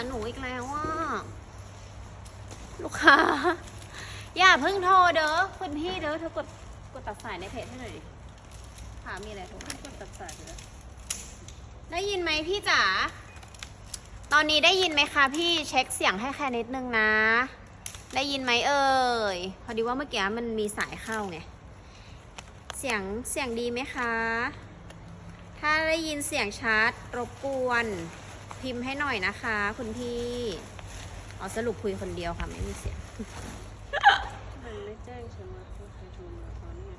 หาหนูอีกแล้วว่าลูกค้า อย่าเพิ่งโทรเด้อคุณพี่เด้อเธอกดกดตัดสายในเพจให้หน่อยดิถามมีอะไรโทรกดตัดสายเลยได้ยินไหมพี่จ๋าตอนนี้ได้ยินไหมคะพี่เช็คเสียงให้แค่นิดนึงนะ ได้ยินไหมเอ่ยพอดีว่าเมื่อกี้มันมีสายเข้าไงเสียงเสียงดีไหมคะ ถ้าได้ยินเสียงชัดรบกวน พิมพ์ให้หน่อยนะคะ คุณพี่ เอาสรุปคุยคนเดียวค่ะ ไม่มีเสียงมันไม่แจ้งฉันว่าใครโทรมาตอนนี้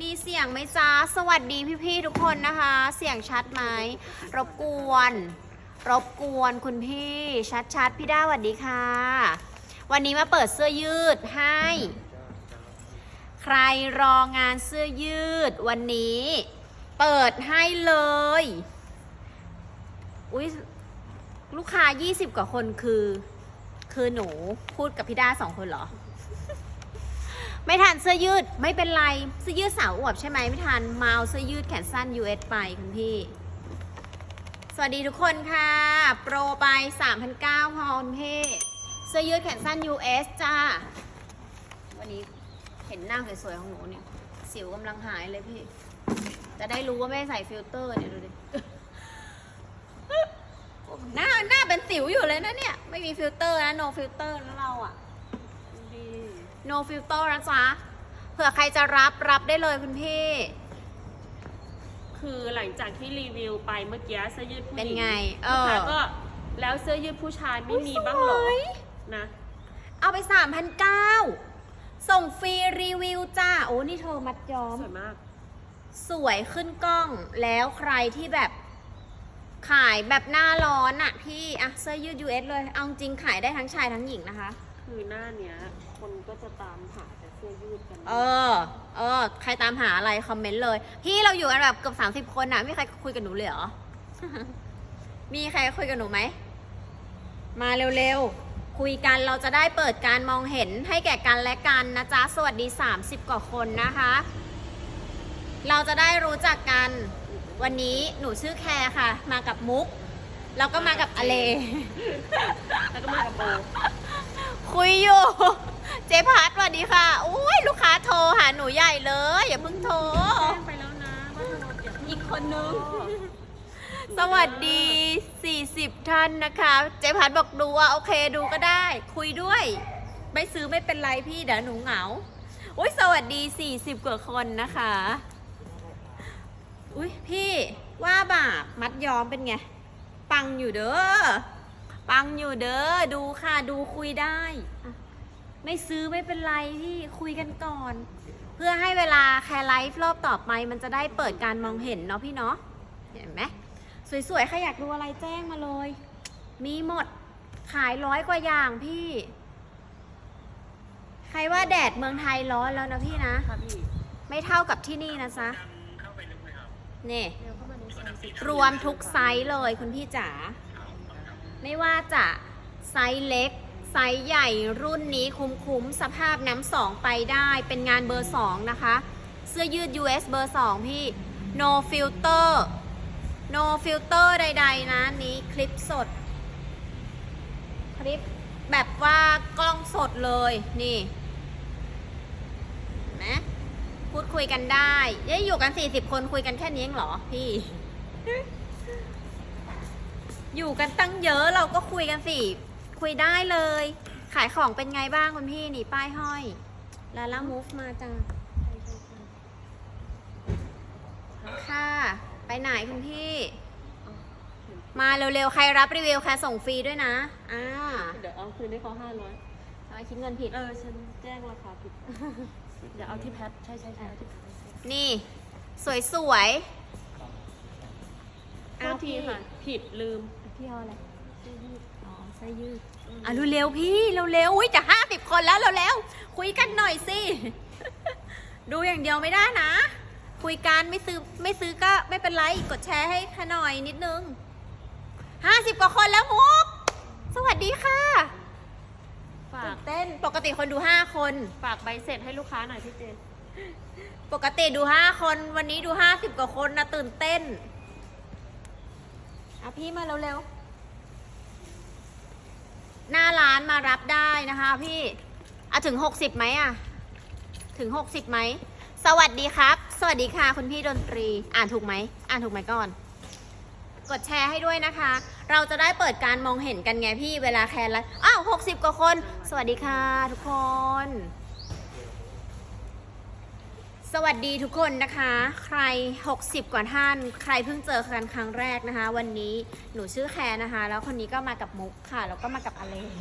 มีเสียงไหมจ๊ะสวัสดีพี่ๆทุกคนนะคะ เสียงชัดไหมรบกวน รบกวนคุณพี่ชัดๆพี่ด้าสวัสดีค่ะ วันนี้มาเปิดเสื้อยืดให้ ใครรองานเสื้อยืดวันนี้ เปิดให้เลย อุ้ยลูกค้า 20 กว่าคนคือ คือหนูพูดกับพี่ด้าสองคนเหรอ ไม่ทันเสื้อยืดไม่เป็นไร เสื้อยืดสาวอวบใช่ไหมไม่ทันมาเอาเสื้อยืดแขนสั้น US ไปคุณพี่ สวัสดีทุกคนค่ะ โปรไป 3,900พอคุณพี่เสื้อยืดแขนสั้น US จ้า วันนี้เห็นหน้าสวยๆของหนูเนี่ย สิวกำลังหายเลยพี่ จะได้รู้ว่าไม่ได้ใส่ฟิลเตอร์เนี่ยดูดิ หน้าหน้าเป็นสิวอยู่เลยนะเนี่ย ไม่มีฟิลเตอร์นะ no filter นะเราอะ ดี no filter นะจ๊ะ เผื่อใครจะรับรับได้เลยคุณพี่ คือหลังจากที่รีวิวไปเมื่อกี้เสื้อยืดผู้หเป็นญิงไงเอลูกอค้าก็แล้วเสื้อยืดผู้ชายไม่มีบ้างเหรอ สวย นะ เอาไป 3,900 ส่งฟรีรีวิวจ้า โอ้ นี่เธอมัดย้อม สวยมาก สวยขึ้นกล้องแล้วใครที่แบบขายแบบหน้าร้อนอะพี่อะเสื้อยืด US เลย เอาจริงขายได้ทั้งชายทั้งหญิงนะคะ คือหน้าเนี้ย คนก็จะตามหาแต่เสื้อยืดกันเออ เออ ใครตามหาอะไรคอมเมนต์เลย พี่เราอยู่กันแบบเกือบสามสิบคนอะไม่มีใครคุยกับหนูเลยเหรอ มีใครคุยกับหนูไหม มาเร็วๆ คุยกันเราจะได้เปิดการมองเห็นให้แก่กันและกันนะจ๊ะ สวัสดี 30 กว่าคนนะคะ เราจะได้รู้จักกัน วันนี้หนูชื่อแคร์ค่ะ มากับมุก แล้วก็มากับอเล แล้วก็มากับโบคุยอยู่ เจ๊พัดสวัสดีค่ะ อุ้ยลูกค้าโทรหาหนูใหญ่เลย อย่าเพิ่งโทร แจ้งไปแล้วนะว่าโทรอย่าเพิ่งอีกคนนึงโทรสวัสดี 40 ท่านนะคะ เจ๊พัดบอกดูว่าโอเคดูก็ได้ คุยด้วย ไม่ซื้อไม่เป็นไรพี่เดี๋ยวหนูเหงา อุ้ยสวัสดี 40 กว่าคนนะคะ อุ้ยพี่ว่าบาปมัดย้อมเป็นไง ปังอยู่เด้อ ปังอยู่เด้อ ดูค่ะดูคุยได้อะไม่ซื้อไม่เป็นไรพี่คุยกันก่อน เพื่อให้เวลาแคร์ไลฟ์รอบต่อไปมันจะได้เปิดการมองเห็นเนาะพี่เนาะเห็นไหมสวยๆใครอยากดูอะไรแจ้งมาเลย มีหมดขายร้อยกว่าอย่างพี่ ใครว่าแดดเมืองไทยร้อนแล้วนะพี่นะค่ะพี่ไม่เท่ากับที่นี่นะจ๊ะ นี่เร็วเข้ามาในซอยสิรวมทุกไซส์เลยคุณพี่จ๋า ไม่ว่าจะไซส์เล็ก ไซส์ใหญ่รุ่นนี้คุ้มๆ สภาพน้ำสองไปได้ เป็นงานเบอร์สองนะคะ เสื้อยืด US เบอร์สองพี่ no filter no filter ใด ๆ นะนี้คลิปสด คลิปแบบว่ากล้องสดเลย นี่เห็นไหม พูดคุยกันได้เย้อยู่กัน40คนคุยกันแค่นี้เองเหรอพี่ อยู่กันตั้งเยอะเราก็คุยกันสิ คุยได้เลย ขายของเป็นไงบ้างคุณพี่นี่ป้ายห้อย ลาล่ามูฟมาจ้าค่ะ ไปไหนคุณพี่ มาเร็วๆ ใครรับรีวิวใครส่งฟรีด้วยนะ อ่า เดี๋ยวเอาคืนให้เขาห้าร้อยทำไมคิดเงินผิด เออ ฉันแจ้งราคาผิด เดี๋ยวเอาที่แพทใช่ใช่ใช่เอาที่แพทนี่ สวยๆโทษทีค่ะ ผิดลืม พี่เอาอะไรเสื้อยืดอ๋อเสื้อยืดอะเร็วๆพี่เร็วๆอุ้ยจะห้าสิบคนแล้วเร็วๆคุยกันหน่อยสิ ดูอย่างเดียวไม่ได้นะ คุยกันไม่ซื้อไม่ซื้อก็ไม่เป็นไรกดแชร์ให้ค่ะหน่อยนิดนึงห้าสิบกว่าคนแล้วมุก สวัสดีค่ะ ฝาตื่กนเต้นปกติคนดูห้าคน ฝากใบเสร็จให้ลูกค้าหน่อยพี่เจนปกติดูห้าคนวันนี้ดูห้าสิบกว่าคนนะตื่นเต้นอะพี่มาเร็วๆหน้าร้านมารับได้นะคะพี่อะถึง 60ไหมอะ ถึง 60ไหม สวัสดีครับ สวัสดีค่ะคุณพี่ดนตรี อ่านถูกไหม อ่านถูกไหมก่อน กดแชร์ให้ด้วยนะคะ เราจะได้เปิดการมองเห็นกันไงพี่เวลาแคร์แล้วอ้าว60กว่าคน สวัสดีค่ะทุกคน สวัสดีทุกคนนะคะ ใคร 60 กว่าท่าน ใครเพิ่งเจอกันครั้งแรกนะคะ วันนี้หนูชื่อแคร์นะคะ แล้วคนนี้ก็มากับมุกค่ะแล้วก็มากับอเลน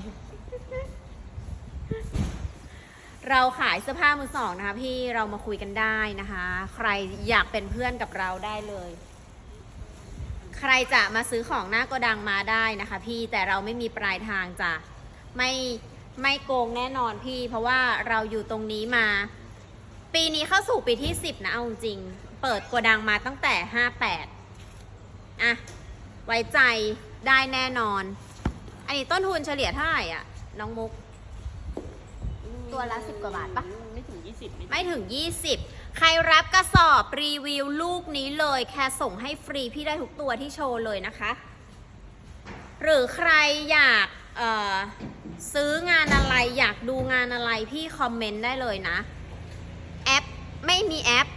เราขายเสื้อผ้ามือสองนะคะพี่เรามาคุยกันได้นะคะ ใครอยากเป็นเพื่อนกับเราได้เลย ใครจะมาซื้อของหน้าโกดังมาได้นะคะ พี่แต่เราไม่มีปลายทางจ้ะไม่ไม่โกงแน่นอนพี่ เพราะว่าเราอยู่ตรงนี้มา ปีนี้เข้าสู่ปีที่ 10 นะเอาจริง เปิดโกดังมาตั้งแต่ 58อะไว้ใจได้แน่นอน อันนี้ต้นทุนเฉลี่ยเท่าไหร่อะ น้องมุก ตัวละ 10 กว่าบาทปะไม่ถึงยี่สิบไม่ถึง 20 ใครรับกระสอบรีวิวลูกนี้เลย แค่ส่งให้ฟรีพี่ได้ทุกตัวที่โชว์เลยนะคะ หรือใครอยากเอ่อซื้องานอะไรอยากดูงานอะไรพี่คอมเมนต์ได้เลยนะ แอปไม่มีแอป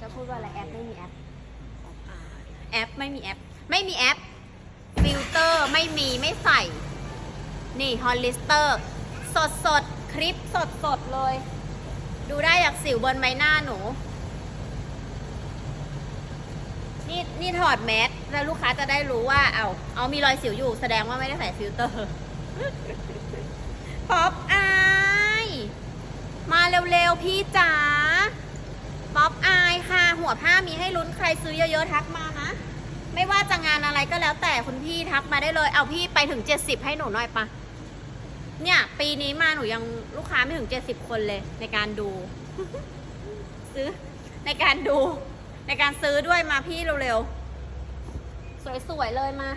จะพูดว่าอะไรแอปไม่มีแอปแอปไม่มีแอป ไม่มีแอปฟิลเตอร์ไม่มีไม่ใส่ นี่ฮอลลิสเตอร์ สดสดๆคลิปสดสดๆเลย ดูได้จากสิวบนใบหน้าหนู นี่นี่ถอดแมสแล้วลูกค้าจะได้รู้ว่า เอาเอามีรอยสิวอยู่แสดงว่าไม่ได้ใส่ฟิลเตอร์ป๊อปอายมาเร็วๆพี่จ๋าป๊อปอายค่ะ หัวผ้ามีให้ลุ้นใครซื้อเยอะๆทักมานะ ไม่ว่าจะงานอะไรก็แล้วแต่คุณพี่ทักมาได้เลย เอาพี่ไปถึง 70 ให้หนูหน่อยปะ เนี่ย ปีนี้มาหนูยังลูกค้าไม่ถึง70คนเลย ในการดู ซื้อ ในการดู ในการซื้อด้วยมาพี่เร็วๆ สวยๆ เลยมา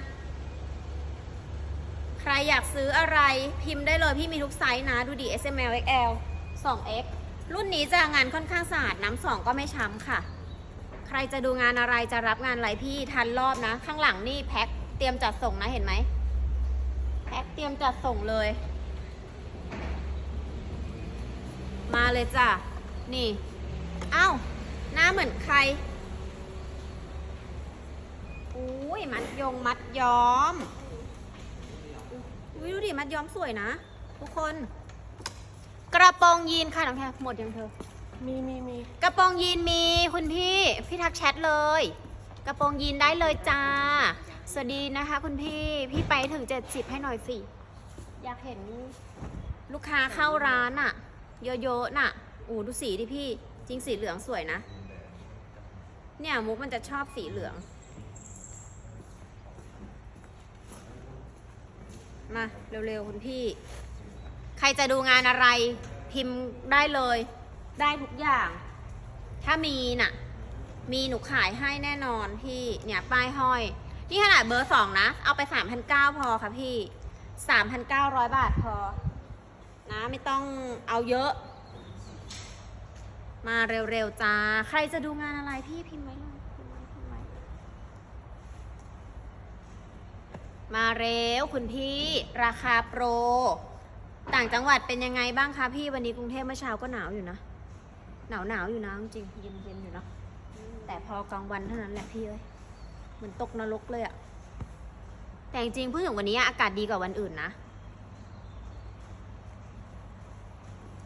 ใครอยากซื้ออะไรพิมพ์ได้เลย พี่มีทุกไซส์นะ ดูดิ S M L X L 2X รุ่นนี้จะงานค่อนข้างสะอาดน้ำสองก็ไม่ช้ำค่ะ ใครจะดูงานอะไรจะรับงานอะไรพี่ทันรอบนะ ข้างหลังนี่แพ็คเตรียมจัดส่งนะเห็นไหมแพ็คเตรียมจัดส่งเลย มาเลยจ้ะ นี่ เอ้า หน้าเหมือนใคร อุ้ยมัดยงมัดย้อม อุ้ยดูดิ มัดย้อมสวยนะ ทุกคน กระโปรงยีนค่ะน้องแพรหมดยังเธอ มีมีมีกระโปรงยีนมีคุณพี่ พี่ทักแชทเลย กระโปรงยีนได้เลยจ้า สวัสดีนะคะคุณพี่ พี่ไปถึง 70 ให้หน่อยสิ อยากเห็นลูกค้าเข้าร้านอะ เยอะๆน่ะอู้ดูสีดิพี่ จริงสีเหลืองสวยนะ เนี่ยมุกมันจะชอบสีเหลือง มาเร็วๆคุณพี่ ใครจะดูงานอะไร พิมพ์ได้เลย ได้ทุกอย่าง ถ้ามีน่ะ มีหนูขายให้แน่นอนพี่ เนี่ยป้ายห้อย นี่ขนาดเบอร์สองนะ เอาไปสามพันเก้าพอค่ะพี่สามพันเก้าร้อยบาทพอ นะไม่ต้องเอาเยอะ มาเร็วๆจ้า ใครจะดูงานอะไรพี่พิมพ์ไว้เลยพิมพ์ไว้พิมพ์ไว้มาเร็วคุณพี่ราคาโปร ต่างจังหวัดเป็นยังไงบ้างคะพี่วันนี้กรุงเทพเมื่อเช้าก็หนาวอยู่นะ หนาวหนาวอยู่นะจริงเย็นเย็นอยู่นะแต่พอกลางวันเท่านั้นแหละพี่เอ้ยเหมือนตกนรกเลยอะแต่จริงๆเพิ่งถึงวันนี้อากาศดีกว่าวันอื่นนะ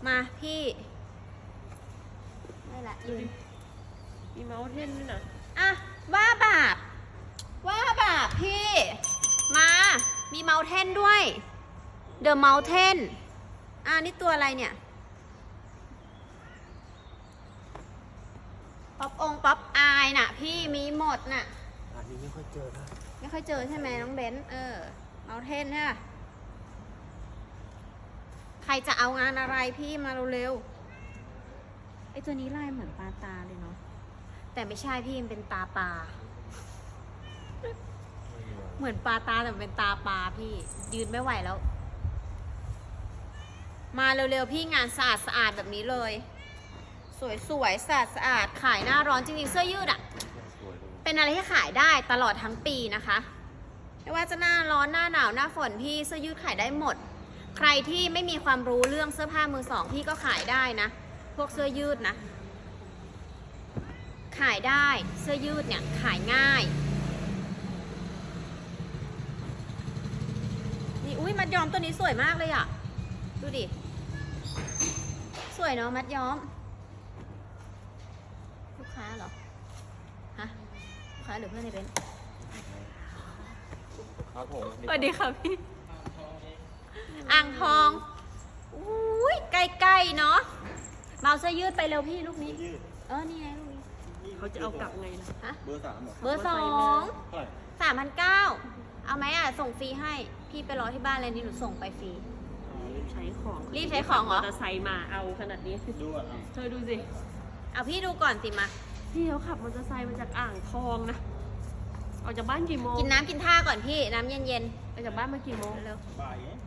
มาพี่ไม่ละยืนมีเมาส์เทนด้วยนะอะว่าบาปว่าบาปพี่ มามีเมาเทนด้วยเดอะเมาเทนอะนี่ตัวอะไรเนี่ยป๊อปองป๊อปอายน่ะ พี่มีหมดน่ะอันนี้ไม่ค่อยเจอนะไม่ค่อยเจอใช่ไหมน้องเบนซ์เออเมาเทนใช่ปะ ใครจะเอางานอะไรพี่มาเร็วๆไอตัวนี้ลายเหมือนปลาตาเลยเนาะแต่ไม่ใช่พี่มันเป็นตาปลาเหมือนปลาตาแต่มันเป็นตาปลาพี่ ยืนไม่ไหวแล้ว มาเร็วๆพี่งานสะอาดสะอาดแบบนี้เลย สวยๆสะอาดสะอาดขายหน้าร้อนจริงๆเสื้อยืดอะสวยเลยเป็นอะไรที่ขายได้ตลอดทั้งปีนะคะ ไม่ว่าจะหน้าร้อนหน้าหนาวหน้าฝนพี่เสื้อยืดขายได้หมด ใครที่ไม่มีความรู้เรื่องเสื้อผ้ามือสองพี่ก็ขายได้นะ พวกเสื้อยืดนะ ขายได้เสื้อยืดเนี่ยขายง่ายนี่อุ้ยมัดย้อมตัวนี้สวยมากเลยอะดูดิ สวยเนาะมัดย้อม ลูกค้าเหรอ ฮะ ลูกค้าหรือเพื่อนในเบนซ์ครับผม สวัสดีค่ะพี่ อ่างทองอุ้ยใกล้ๆเนาะมาเอาเสื้อยืดไปเร็วพี่ลูกนี้ ยืดเออ นี่ไงลูกนี้เขาจะเอากลับไงนะฮะ เบอร์สามเหรอเบอร์สองเท่าไหร่สามพันเก้าเอาไหมอะ ส่งฟรีให้ พี่ไปรอที่บ้านเลยนี่หนูส่งไปฟรี รีบใช้ของรีบใช้ของเหรอ มอเตอร์ไซค์มาเอาขนาดนี้ดูอะเธอดูสิ เอาพี่ดูก่อนสิมา พี่เขาขับมอเตอร์ไซค์มาจากอ่างทองนะออกจากบ้านกี่โมงกินน้ำกินท่าก่อนพี่ น้ำเย็นออกจากบ้านมากี่โมงๆเร็วบ่ายไงพี่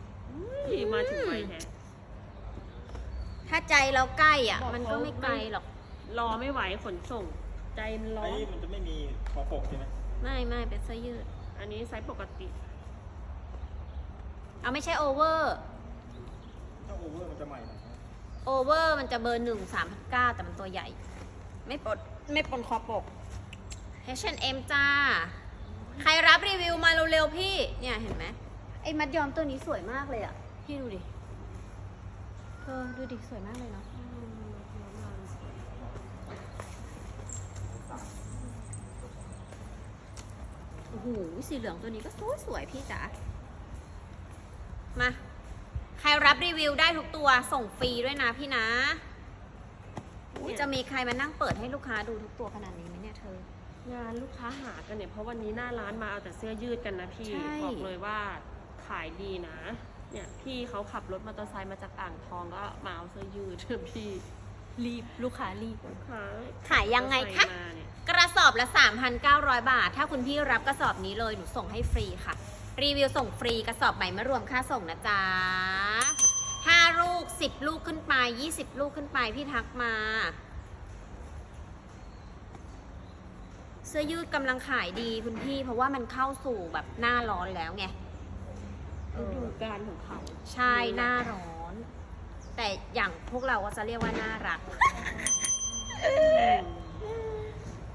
มาถึงไวแท้ๆถ้าใจเราใกล้อะบอกมันก็เขาไม่ไกลหรอก รอไม่ไหวขนส่ง ใจมันร้อไอ้นนี่มันจะไม่มีคอปกใช่ไหมไม่ไม่เป็นเสื้อยืด อันนี้ไซส์ปกติ เอาไม่ใช่โอเวอร์ ถ้าโอเวอร์มันจะใหม่หน่อยนะโอเวอร์มันจะเบอร์หนึ่งสามพันเก้าแต่มันตัวใหญ่ ไม่ปลดไม่ปนคอปก H&M จ้า ใครรับรีวิวมาเร็วๆพี่ เนี่ยเห็นไหม ไอ้มัดยอมตัวนี้สวยมากเลยอะ พี่ดูดิ เธอดูดิสวยมากเลยเนาะโอ้โหสีเหลืองตัวนี้ก็สวยสวยๆพี่จ๋า มา ใครรับรีวิวได้ทุกตัวส่งฟรีด้วยนะพี่นะอุ๊ยจะมีใครมานั่งเปิดให้ลูกค้าดูทุกตัวขนาดนี้ไหมเนี่ยเธอ งานลูกค้าหากันเนี่ยเพราะวันนี้หน้าร้านมาเอาแต่เสื้อยืดกันนะพี่ ใช่ บอกเลยว่าขายดีนะ เนี่ยพี่เขาขับรถมอเตอร์ไซค์มาจากอ่างทองก็มาเอาเสื้อยืดพี่รีบลูกค้ารีบลูกค้าขายยังไงคะมอเตอร์ซมาเนี่ยกระสอบละ 3,900 บาท ถ้าคุณพี่รับกระสอบนี้เลย หนูส่งให้ฟรีค่ะ รีวิวส่งฟรีกระสอบใหม่ไม่รวมค่าส่งนะจ๊ะ 5 ลูก 10 ลูกขึ้นไป 20 ลูกขึ้นไป พี่ทักมา เสื้อยืดกำลังขายดีคุณพี่ เพราะว่ามันเข้าสู่แบบหน้าร้อนแล้วไง ฤดูกาลของเขาใช่หน้าร้อน แต่อย่างพวกเราก็จะเรียกว่าน่ารัก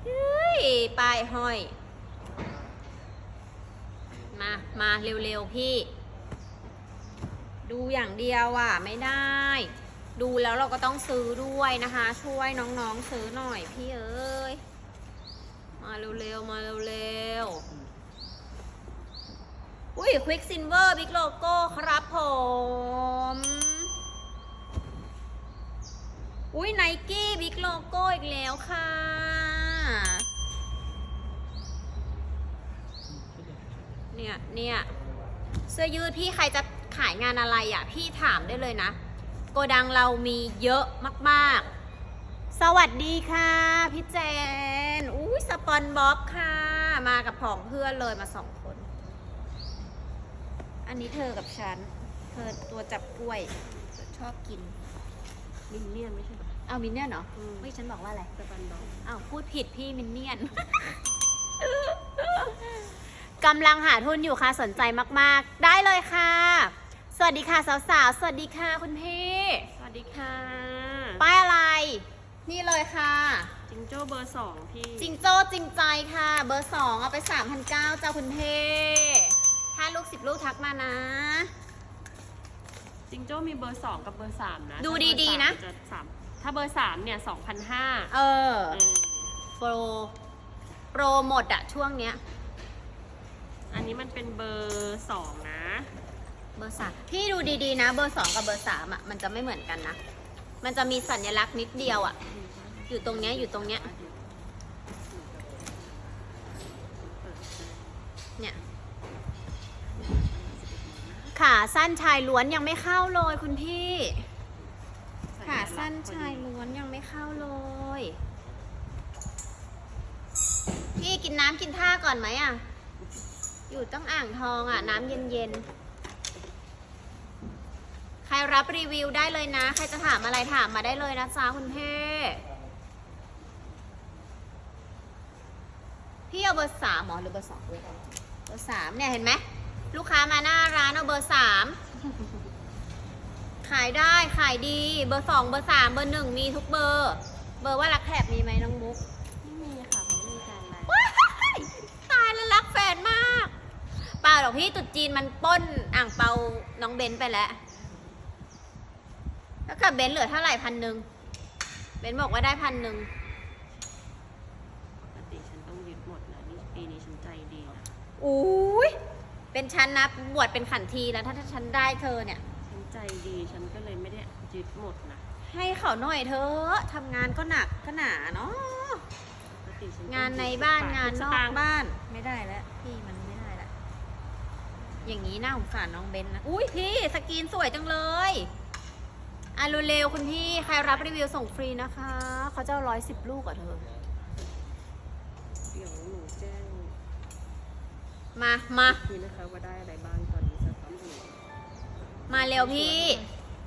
เฮ้ยป้ายห้อย มา มาเร็วๆพี่ ดูอย่างเดียวอะ ไม่ได้ ดูแล้วเราก็ต้องซื้อด้วยนะคะ ช่วยน้องๆซื้อหน่อยพี่เอ้ย มาเร็วๆ มาเร็วๆ อุ้ยควิกซินเวอร์บิ๊กโลโก้ครับผม อุ้ยไนกี้บิ๊กโลโก้อีกแล้วค่ะ เนี่ย เนี่ยเสื้อยืดพี่ใครจะขายงานอะไรอะ พี่ถามได้เลยนะ โกดังเรามีเยอะมากๆ สวัสดีค่ะพี่เจน อุ้ยสปอนบ๊อบค่ะ มากับผองเพื่อนเลยมาสองคน อันนี้เธอกับฉัน เธอตัวจับกล้วยเธอชอบกิน มินเนี่ยนไม่ใช่เหรอ เอามินเนี่ยนเหรออืม เฮ้ยฉันบอกว่าอะไร สปันดองอ้าวพูดผิดพี่มินเนี่ยน กำลังหาทุนอยู่ค่ะสนใจมากๆ ได้เลยค่ะ สวัสดีค่ะสาวๆ สวัสดีค่ะคุณพี่ สวัสดีค่ะป้ายอะไร นี่เลยค่ะ จิงโจ้เบอร์สองพี่ จิงโจ้จริงใจค่ะ เบอร์สองเอาไป3 0 0เจ้าคุณพี่ ถ้าลูกสิบลูกทักมานะ จิงโจ้มีเบอร์สองกับเบอร์สามนะดูถ้าเบอร์ดีๆนะสามจสามถ้าเบอร์สามเนี่ยสองพันห้าเออ โปร โปรหมดอะช่วงเนี้ย อันนี้มันเป็นเบอร์สองนะ เบอร์สามพี่ดูดีๆนะ เบอร์สองกับเบอร์สามอะมันจะไม่เหมือนกันนะ มันจะมีสัญลักษณ์นิดเดียวอะอยู่ตรงเนี้ยอยู่ตรงเนี้ยเนี่ย ขาสั้นชายล้วนยังไม่เข้าเลยคุณพี่ ขาสั้นชายล้วนยังไม่เข้าเลย พี่กินน้ำกินท่าก่อนไหมอะ อยู่ต้องอ่างทองอะ น้ำเย็นๆใครรับรีวิวได้เลยนะ ใครจะถามอะไรถามมาได้เลยนะจ๊ะคุณเพ่พี่เอาเบอร์สามเหรอหรือเบอร์สองเบอร์สามเนี่ยเห็นไหม ลูกค้ามาหน้าร้านเอาเบอร์สามขายได้ขายดี เบอร์สองเบอร์สามเบอร์หนึ่งมีทุกเบอร์ เบอร์ว่ารักแถบมีไหมน้องมุกไม่มีค่ะเขาไม่มีแฟนแล้วว้ายตายแล้วรักแฟนมากเปล่าหรอกพี่ตรุ๊จีนมันปล้นอ่างเปาน้องเบนไปแล้ว แล้วกับเบนเหลือเท่าไหร่พันหนึ่งเบนบอกว่าได้พันหนึ่งปกติฉันต้องยึดหมดนะนี่ปีนี้ฉันใจดีนะอุ้ย เป็นฉันนะบวชเป็นขันทีแล้วถ้าถ้าฉันได้เธอเนี่ย ฉันใจดีฉันก็เลยไม่ได้ยึดหมดนะให้เขาหน่อยเธอะทำงานก็หนักก็หนาเนาะปกติฉันงานในบ้านงานนอกบ้านบ้านไม่ได้แล้วพี่มันไม่ได้แล้วอย่างนี้น่าสงสารน้องเบนนะอุ้ยพี่สกรีนสวยจังเลยอะเร็วๆคุณพี่ใครรับรีวิวส่งฟรีนะคะเขาจะร้อยสิบลูกอะเธอ มามาพี่นะคะว่าได้อะไรบ้างตอนนี้สต็อกอยู่มาเร็วพี่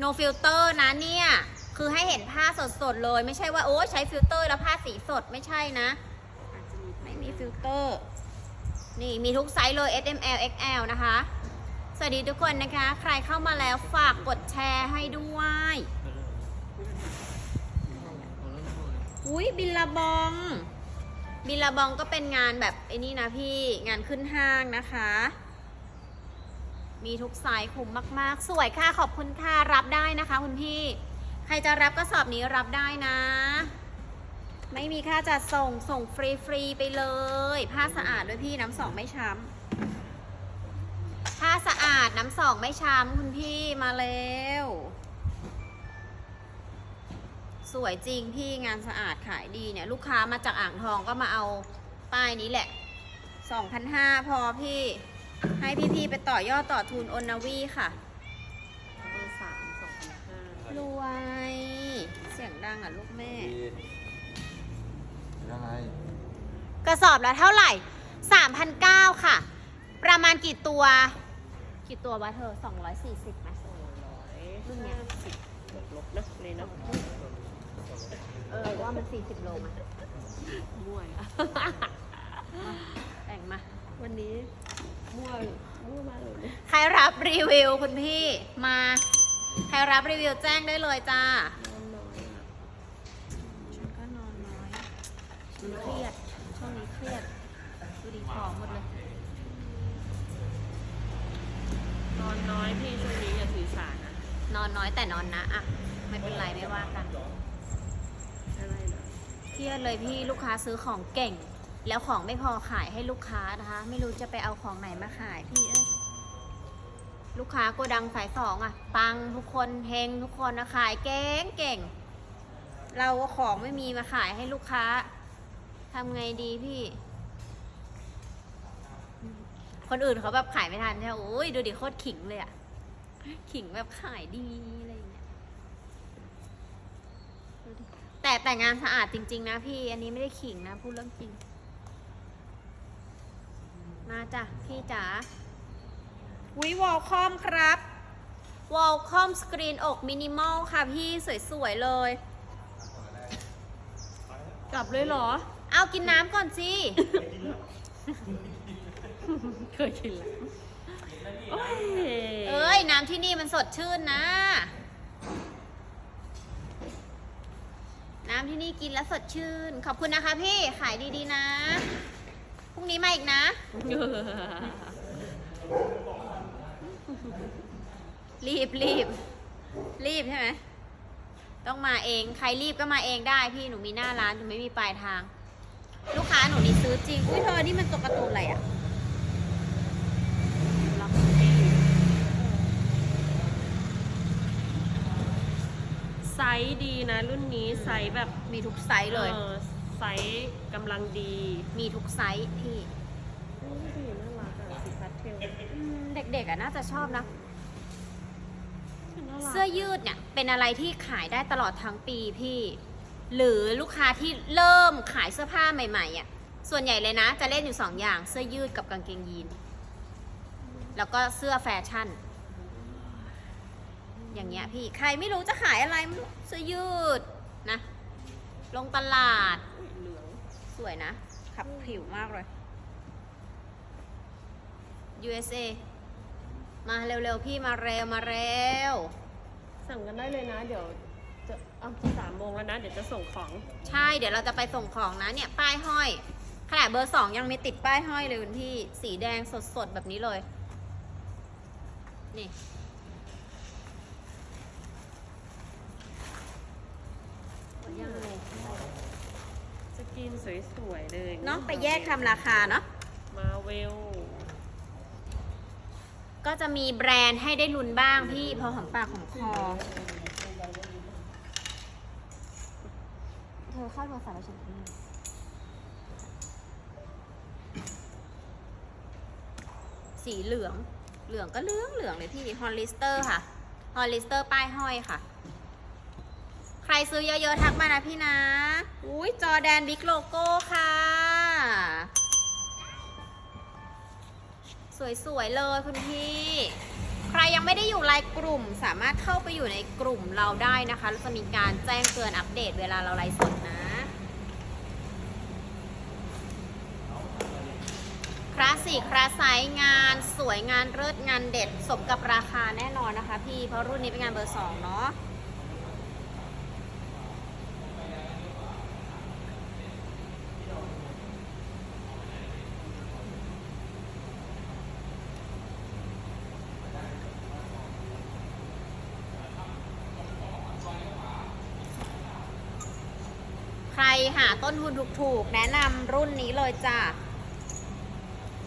no filter นะเนี่ย คือให้เห็นผ้าสดๆเลย ไม่ใช่ว่าโอ้ใช้ฟิลเตอร์แล้วผ้าสีสดไม่ใช่นะ อาจจะมีไม่มีฟิลเตอร์ นี่มีทุกไซส์เลย S M L X L นะคะ สวัสดีทุกคนนะคะ ใครเข้ามาแล้วฝากกดแชร์ให้ด้วย อุ้ยบิลลาบอง บิลลาบองก็เป็นงานแบบไอ้นี่นะพี่งานขึ้นห้างนะคะ มีทุกไซส์คุ้มมาก ๆ สวยค่ะขอบคุณค่ะรับได้นะคะ คุณพี่ ใครจะรับกระสอบนี้รับได้นะ ไม่มีค่าจัดส่งส่งฟรีฟรีๆไปเลย ผ้าสะอาดด้วยพี่น้ำสองไม่ช้ำผ้าสะอาดน้ำสองไม่ช้ำคุณพี่มาเร็ว สวยจริงพี่งานสะอาดขายดีเนี่ย ลูกค้ามาจากอ่างทองก็มาเอาป้ายนี้แหละ2,500พอพี่ ให้พี่ๆไปต่อยอดต่อทุนโอนนาวีค่ะเบอร์สามสองพันห้ารวย เสียงดังอะลูกแม่ เป็นอะไรกระสอบละเท่าไหร่3,900ค่ะ ประมาณกี่ตัว กี่ตัววะเธอ 240ไหมสองร้อยรุ่นเนี้ยสิบลบลบนะเลยนะ เออว่ามัน 40 โลมามั่วอะแต่งมา วันนี้มั่วมั่วมากเลยเนี่ยใครรับรีวิวคุณพี่มา ใครรับรีวิวแจ้งได้เลยจ้านอนน้อยอะฉันก็นอนน้อยฉันเครียด ช่วงนี้เครียด ดูดีผอมหมดเลย นอนน้อยพี่ช่วงนี้อย่าถือสานะ นอนน้อยแต่นอนนะอะ ไม่เป็นไรไม่ว่ากันอะไรนะเค รียดเลยพี่ลูกค้าซื้อของเก่ง แล้วของไม่พอขายให้ลูกค้านะคะ ไม่รู้จะไปเอาของไหนมาขายพี่เอ้ยลูกค้าโกดังสายสองอะปังทุกคนเฮงทุกคนนะขายเก่งเก่ง เราก็ของไม่มีมาขายให้ลูกค้าทำไงดีพี่ คนอื่นเขาแบบขายไม่ทันใช่ไหมโอ้ยดูดิโคตรขิงเลยอะขิงแบบขายดีอะไรอย่างเงี้ยดูดิ แต่แต่งานสะอาดจริง ๆ นะพี่ อันนี้ไม่ได้ขิงนะ พูดเรื่องจริง มาจ้ะ พี่จ๋าวิวอลคอมครับวอลคอมสกรีนอกมินิมอลค่ะพี่สวย ๆ เลย กลับเลยเหรอ เอากินน้ำก่อนสิ เคยกินแล้วโอ้ยเอ้ย น้ำที่นี่มันสดชื่นนะ น้ำที่นี่กินแล้วสดชื่น ขอบคุณนะคะพี่ ขายดีๆนะ พรุ่งนี้มาอีกนะ รีบรีบรีบใช่ไหม ต้องมาเอง ใครรีบก็มาเองได้พี่ หนูมีหน้าร้าน หนูไม่มีปลายทาง ลูกค้าหนูนี่ซื้อจริง อุ้ยเธอ นี่มันตัวการ์ตูนอะไรอะล็อกกี้ไซ ส์ดีนะ รุ่นนี้ไซส์แบบมีทุกไซส์เลย ออไซส์กำลังดีมีทุกไซส์พี่อุ๊ยดีน่ารักอะสีพาสเทลอืมเด็กๆอะน่าจะชอบนะ น่ารักเสื้อยืดเนี่ยเป็นอะไรที่ขายได้ตลอดทั้งปีพี่ หรือลูกค้าที่เริ่มขายเสื้อผ้าใหม่ๆอะส่วนใหญ่เลยนะ จะเล่นอยู่สองอย่างเสื้อยืดกับกางเกงยีน แล้วก็เสื้อแฟชั่น อย่างเงี้ยพี่ใครไม่รู้จะขายอะไรไม่รู้ เสื้อยืดนะ ลงตลาดอุ๊ยเหลืองสวยนะ ขับผิวมากเลย USA มาเร็วๆ พี่มาเร็วมาเร็ว สั่งกันได้เลยนะ เดี๋ยวจะเอาสามโมงแล้วนะ เดี๋ยวจะส่งของ ใช่เดี๋ยวเราจะไปส่งของนะเนี่ย ป้ายห้อยขนาดเบอร์สองยังมีติดป้ายห้อยเลยคุณพี่ สีแดงสดๆ แบบนี้เลย นี่ ยังเลยจะกินสวยๆเลยเนาะไปแยกทำราคาเนาะมาเวลก็จะมีแบรนด์ให้ได้ลุ้นบ้างพี่พอหอมปากหอมคอเธอเข้าโทรศัพท์แล้วฉันทำไมสีเหลือง เหลืองก็เหลืองเหลืองเลยพี่ฮอลลิสเตอร์ค่ะฮอลลิสเตอร์ป้ายห้อยค่ะใค รซื้อเยอะๆ ทักมานะพี่นะ อุ้ยจอแดนบิ๊กโลโก้ค่ะ สวยๆ เลยคุณพี่ ใครยังไม่ได้อยู่ไลน์กลุ่ม สามารถเข้าไปอยู่ในกลุ่มเราได้นะคะเราจะมีการแจ้งเตือนอัปเดตเวลาเราไลฟ์สดนะ คลาสสิกคลาสไซงานสวยงานเลิศงานเด็ด สมกับราคาแน่นอนนะคะพี่ เพราะรุ่นนี้เป็นงานเบอร์สองเนาะ ใครหา ต้นทุนถูกๆ แนะนำรุ่นนี้เลยจ้ะ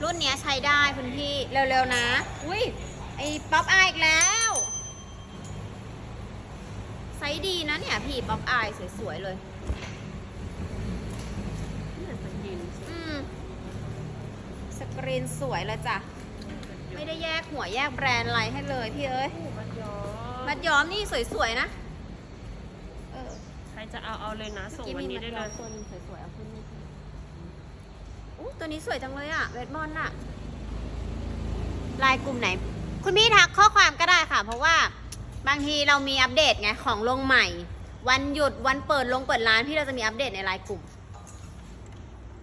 รุ่นเนี้ยใช้ได้คุณพี่เร็วๆนะ อุ้ยไอ้ป๊อปอายอีกแล้วไซส์ดีนะเนี่ยพี่ป๊อปอายสวยๆเลยสวยอืมสกรีนสวยเลยจ้ะ ไม่ได้แยกหัวแยกแบรนด์อะไรให้เลยพี่เอ้ย มัดย้อมนี่สวยๆนะ จะเอาเอาเลยนะส่งวันนี้ได้เลยตัวนึงสวยๆเอาขึ้นนี่อู้ตัวนี้สวยจังเลยอะเวทมอนต์อะลายกลุ่มไหน คุณพี่ทักข้อความก็ได้ค่ะ เพราะว่าบางทีเรามีอัปเดตไงของลงใหม่ วันหยุดวันเปิดลงเปิดร้านพี่เราจะมีอัปเดตในไลน์กลุ่ม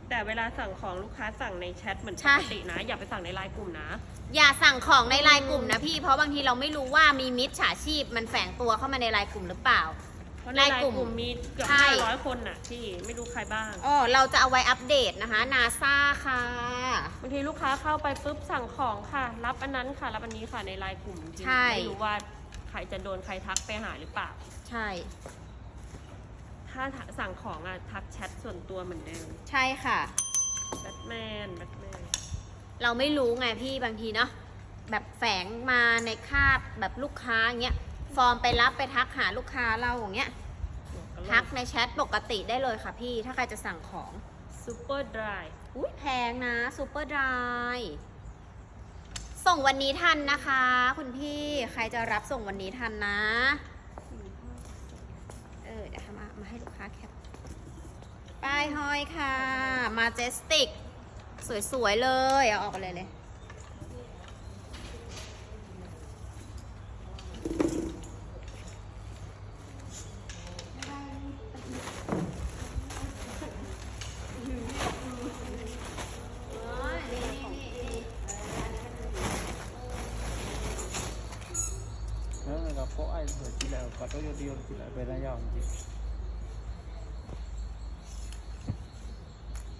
แต่เวลาสั่งของลูกค้าสั่งในแชทเหมือนใช่ปกตินะ อย่าไปสั่งในไลน์กลุ่มนะ อย่าสั่งของในไลน์กลุ่มนะพี่เพราะบางทีเราไม่รู้ว่ามีมิจฉาชีพมันแฝงตัวเข้ามาในไลน์กลุ่มหรือเปล่าเพ ราะในไลไลน์น์กกลุ่ลุ่มมมีเกือบใช่ ห้าร้อยคนน่ะที่ไม่รู้ใครบ้างอ๋อเราจะเอาไว้อัปเดตนะคะ นาซาค่ะ บางทีลูกค้าเข้าไปปุ๊บสั่งของค่ะ รับอันนั้นค่ะ รับอันนี้ค่ะในไลน์กลุ่มจริงใช่ ไม่รู้ว่าใครจะโดนใครทักไปหาหรือเปล่า ใช่ ถ้าสั่งของอะทักแชทส่วนตัวเหมือนเดิมใช่ค่ะ แบทแมนแบทแมนเราไม่รู้ไงพี่บางทีเนาะแบบแฝงมาในคาบแบบลูกค้าอย่างเงี้ยฟอร์มไปรับไปทักหาลูกค้าเราอย่างเงี้ย ทักในแชทปกติได้เลยค่ะพี่ ถ้าใครจะสั่งของซูเปอร์ดรายอุ้ยแพงนะซูเปอร์ดรายส่งวันนี้ทันนะคะ คุณพี่ใครจะรับส่งวันนี้ทันนะ เออเดี๋ยวทำมามาให้ลูกค้าแคปป้ายห้อยค่ะ มาเจสติก สวยๆเลย เอาออกไปเลยเลย Nếu người gặp có ai rồi chỉ là có tôi điều chỉ là về ra dòng chị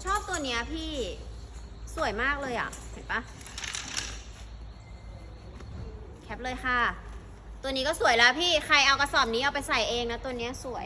ชอบตัวเนี้ยพี่ สวยมากเลยอะ เห็นปะแคปเลยค่ะ ตัว นี้ก็สวยแล้วพี่ ใครเอากระสอบนี้เอาไปใส่เองนะตัวเนี้ยสวย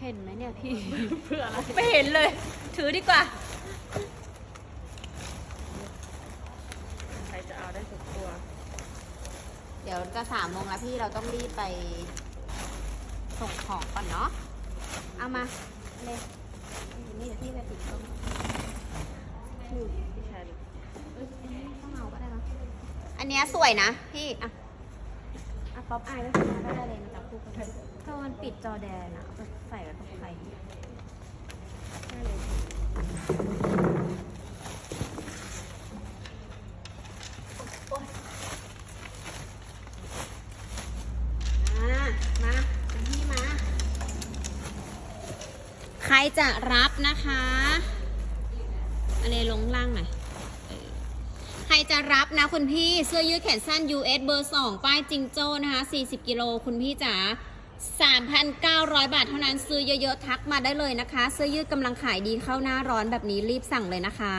เห็นไหมเนี่ยพี่ เพื่ออะไรไม่เห็นเลย ถือดีกว่า ใครจะเอาได้สุดดี๋ยวจะสามโมงแล้วพี่เราต้องรีบไปส่งของก่อนเนาะ เอามาเลยนี่เดี๋ยวพี่ไปปิดกล้องพี่ชายดูเอ้ยอันนี้ต้องเอาก็ได้เนอะอันเนี้ยสวยนะพี่ อะอะป๊อปอายก็คือได้เลยมันจะคู่กัน จอมันปิดจอแดนอะเอาไปใส่ไว้ตรงไฟได้เลยอ่ามาคุณพี่มาใครจะรับนะคะอะไรลงล่างหน่อยใครจะรับนะคุณพี่ เสื้อยืดแขนสั้น US เบอร์ 2 ป้ายจิงโจ้นะคะ 40 กิโลคุณพี่จ๋า 3,900 บาทเท่านั้นซื้อเยอะๆ ทักมาได้เลยนะคะ เสื้อยืดกำลังขายดีเข้าหน้าร้อนแบบนี้รีบสั่งเลยนะคะ